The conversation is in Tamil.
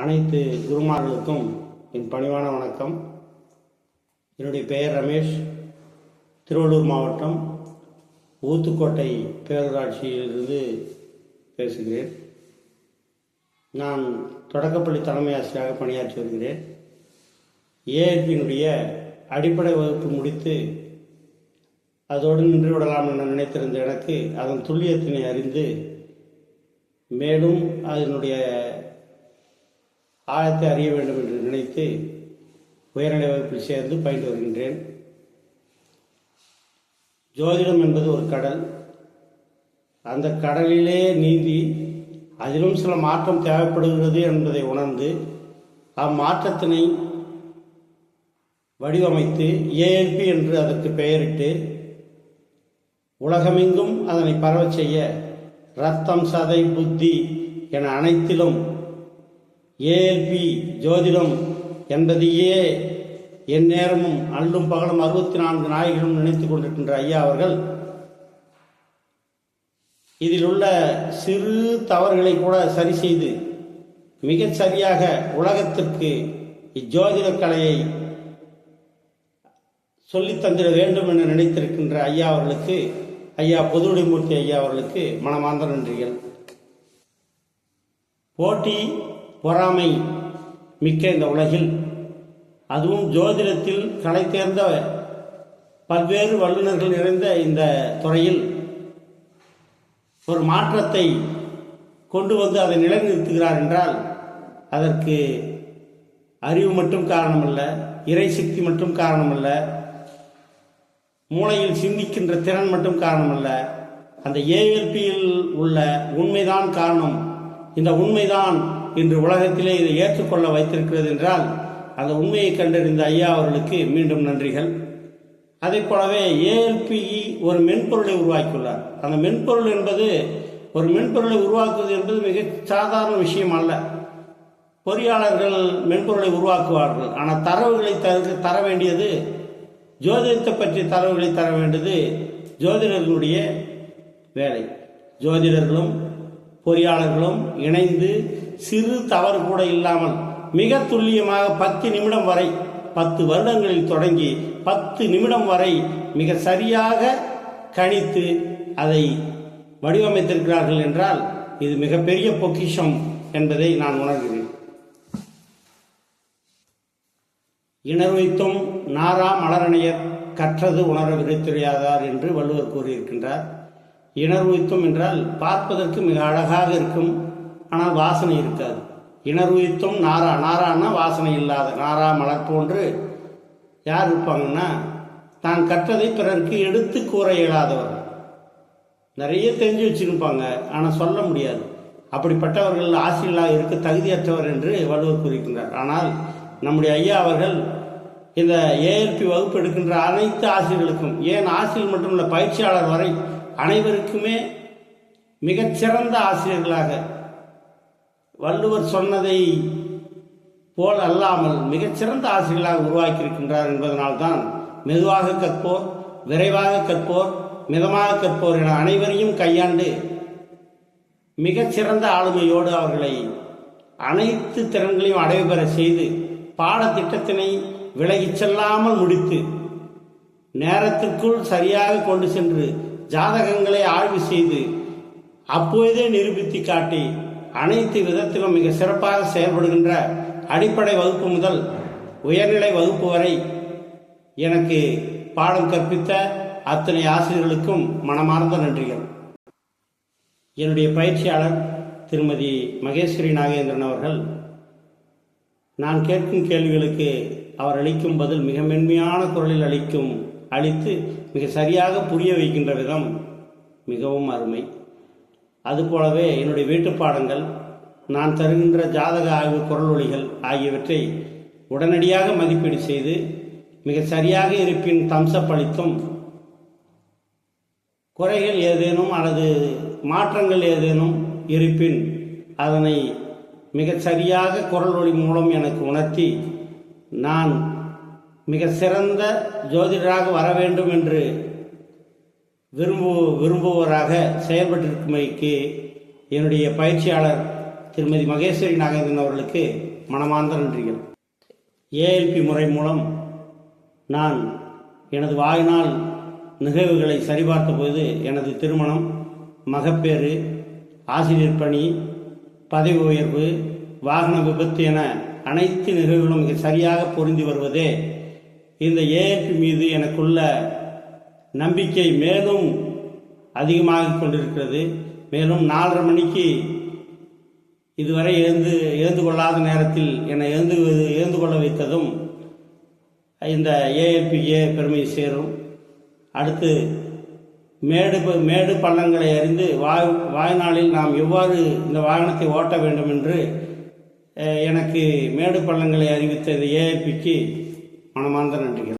அனைத்து குருமார்களுக்கும் என் பணிவான வணக்கம். என்னுடைய பெயர் ரமேஷ். திருவள்ளூர் மாவட்டம் ஊத்துக்கோட்டை பேரூராட்சியிலிருந்து பேசுகிறேன். நான் தொடக்கப்பள்ளி தலைமை ஆசிரியராக பணியாற்றி வருகிறேன். ஏஎல்பியினுடைய அடிப்படை வகுப்பு முடித்து அதோடு நின்று விடலாம் என நினைத்திருந்த எனக்கு அதன் துல்லியத்தினை அறிந்து மேலும் அதனுடைய ஆழத்தை அறிய வேண்டும் என்று நினைத்து உயர்நிலை வகுப்பில் சேர்ந்து பயின்று வருகின்றேன். ஜோதிடம் என்பது ஒரு கடல். அந்த கடலிலே நீந்தி அதிலும் சில மாற்றம் தேவைப்படுகிறது என்பதை உணர்ந்து அம்மாற்றத்தினை வடிவமைத்து ஏஎல்பி என்று அதற்கு பெயரிட்டு உலகமெங்கும் அதனை பரவச் செய்ய ரத்தம் சதை புத்தி என அனைத்திலும் ஏஎல்பி ஜோதிடம் என்பதையே என் நேரமும் அல்லும் பகலும் அறுபத்தி நான்கு நாயகிகளும் நினைத்துக் கொண்டிருக்கின்ற ஐயா அவர்கள் இதில் உள்ள சிறு தவறுகளை கூட சரி செய்து மிகச் சரியாக உலகத்திற்கு இஜோதிட கலையை சொல்லித் தந்திட வேண்டும் என நினைத்திருக்கின்ற ஐயா அவர்களுக்கு ஐயா பொதுவுடைமூர்த்தி ஐயா அவர்களுக்கு மனமார்ந்த நன்றிகள். போட்டி பொறாமை மிக்க இந்த உலகில். அதுவும் ஜோதிடத்தில் கலை தேர்ந்த பல்வேறு வல்லுநர்கள் நிறைந்த இந்த துறையில் ஒரு மாற்றத்தை கொண்டு வந்து அதை நிலைநிறுத்துகிறார் என்றால் அதற்கு அறிவு மட்டும் காரணமல்ல இறைசக்தி மட்டும் காரணமல்ல மூளையில் சிந்திக்கின்ற திறன் மட்டும் காரணமல்ல அந்த ஏஎல்பியில் உள்ள உண்மைதான் காரணம். இந்த உண்மைதான் இன்று உலகத்திலே இதை ஏற்றுக்கொள்ள வைத்திருக்கிறது என்றால் அந்த உண்மையை கண்டறிந்த ஐயா அவர்களுக்கு மீண்டும் நன்றிகள். அதே போலவே ஏஎல்பிஇ ஒரு மென்பொருளை உருவாக்கியுள்ளார். அந்த மென்பொருள் என்பது ஒரு மென்பொருளை உருவாக்குவது என்பது மிக சாதாரண விஷயம் அல்ல. பொறியாளர்கள் மென்பொருளை உருவாக்குவார்கள். ஆனால் தரவுகளை தர தர வேண்டியது ஜோதிடத்தை பற்றிய தரவுகளை தர வேண்டியது ஜோதிடர்களுடைய வேலை. ஜோதிடர்களும் பொறியாளர்களும் இணைந்து சிறு தவறு கூட இல்லாமல் மிக துல்லியமாக பத்து நிமிடம் வரை பத்து வருடங்களில் தொடங்கி பத்து நிமிடம் வரை மிக சரியாக கணித்து அதை வடிவமைத்திருக்கிறார்கள் என்றால் இது மிகப்பெரிய பொக்கிஷம் என்பதை நான் உணர்கிறேன். இணர்வைத்தும் நாரா மலரணையர் கற்றது உணர விரைத்துறையாதார் என்று வள்ளுவர் கூறியிருக்கின்றார். இணர்வுய்த்தும் என்றால் பார்ப்பதற்கு மிக அழகாக இருக்கும் ஆனால் வாசனை இருக்காது. இணர்வுய்த்தும் நாரா நாரான்னா வாசனை இல்லாத நாரா மலர் போன்று யார் இருப்பாங்கன்னா தான் கற்றதை பிறருக்கு எடுத்து கூற இயலாதவர். நிறைய தெரிஞ்சு வச்சிருப்பாங்க ஆனால் சொல்ல முடியாது. அப்படிப்பட்டவர்கள் ஆசிரியர்களாக இருக்க தகுதியற்றவர் என்று வள்ளுவர் கூறுகின்றார். ஆனால் நம்முடைய ஐயா அவர்கள் இந்த ஏஎல்பி வகுப்பு எடுக்கின்ற அனைத்து ஆசிரியர்களுக்கும் ஏன் ஆசிரியர் மட்டும் பயிற்சியாளர் வரை அனைவருக்குமே மிகச்சிறந்த ஆசிரியர்களாக வள்ளுவர் சொன்னதை போல் அல்லாமல் மிகச்சிறந்த ஆசிரியர்களாக உருவாக்கி இருக்கின்றார் என்பதனால்தான் மெதுவாக கற்போர் விரைவாக கற்போர் மிதமாக கற்போர் என அனைவரையும் கையாண்டு மிகச்சிறந்த ஆளுமையோடு அவர்களை அனைத்து திறன்களையும் அடைவு பெற செய்து பாடத்திட்டத்தினை விலகிச் செல்லாமல் முடித்து நேரத்திற்குள் சரியாக கொண்டு சென்று ஜாதகங்களை ஆய்வு செய்து அப்போதே நிரூபித்து காட்டி அனைத்து விதத்திலும் மிக சிறப்பாக செயல்படுகின்ற அடிப்படை வகுப்பு முதல் உயர்நிலை வகுப்பு வரை எனக்கு பாடம் கற்பித்த அத்தனை ஆசிரியர்களுக்கும் மனமார்ந்த நன்றிகள். என்னுடைய பயிற்சியாளர் திருமதி மகேஸ்வரி நாகேந்திரன் அவர்கள் நான் கேட்கும் கேள்விகளுக்கு அவர் அளிக்கும் பதில் மிக மென்மையான குரலில் அளிக்கும் அளித்து மிக சரியாக புரிய வைக்கின்ற விதம் மிகவும் அருமை. அதுபோலவே என்னுடைய வீட்டு பாடங்கள் நான் தருகின்ற ஜாதக ஆய்வு குரல் ஒளிகள் ஆகியவற்றை உடனடியாக மதிப்பீடு செய்து மிக சரியாக இருப்பின் தம்சப்பளித்தும் குறைகள் ஏதேனும் அல்லது மாற்றங்கள் ஏதேனும் இருப்பின் அதனை மிக சரியாக குரல் ஒளி மூலம் எனக்கு உணர்த்தி நான் மிக சிறந்த ஜோதிடராக வர வேண்டும் என்று விரும்பு விரும்புவராக செயல்பட்டிருக்குமைக்கு என்னுடைய பயிற்சியாளர் திருமதி மகேஸ்வரி நாகேந்திரன் அவர்களுக்கு மனமார்ந்த நன்றிகள். ஏஎல்பி முறை மூலம் நான் எனது வாயினால் நிகழ்வுகளை சரிபார்த்தபோது எனது திருமணம் மகப்பேறு ஆசிரியர் பணி பதவி உயர்வு வாகன விபத்து என அனைத்து நிகழ்வுகளும் மிக சரியாக பொருந்தி வருவதே இந்த ஏஎல்பி மீது எனக்குள்ள நம்பிக்கை மேலும் அதிகமாக கொண்டிருக்கிறது. மேலும் நாலரை மணிக்கு இதுவரை எழுந்து எழுந்து கொள்ளாத நேரத்தில் என்னை எழுந்து எழுந்து கொள்ள வைத்ததும் இந்த ஏஎப்பிஏ பெருமை சேரும். அடுத்து மேடு ப- மேடு பள்ளங்களை அறிந்து வாய் வாய்நாளில் நாம் எவ்வாறு இந்த வாகனத்தை ஓட்ட வேண்டும் என்று எனக்கு மேடு பள்ளங்களை அறிவித்த இந்த ஏஎல்பிக்கு மனமார்ந்த நன்றிகள்.